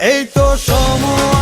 এই তো সময়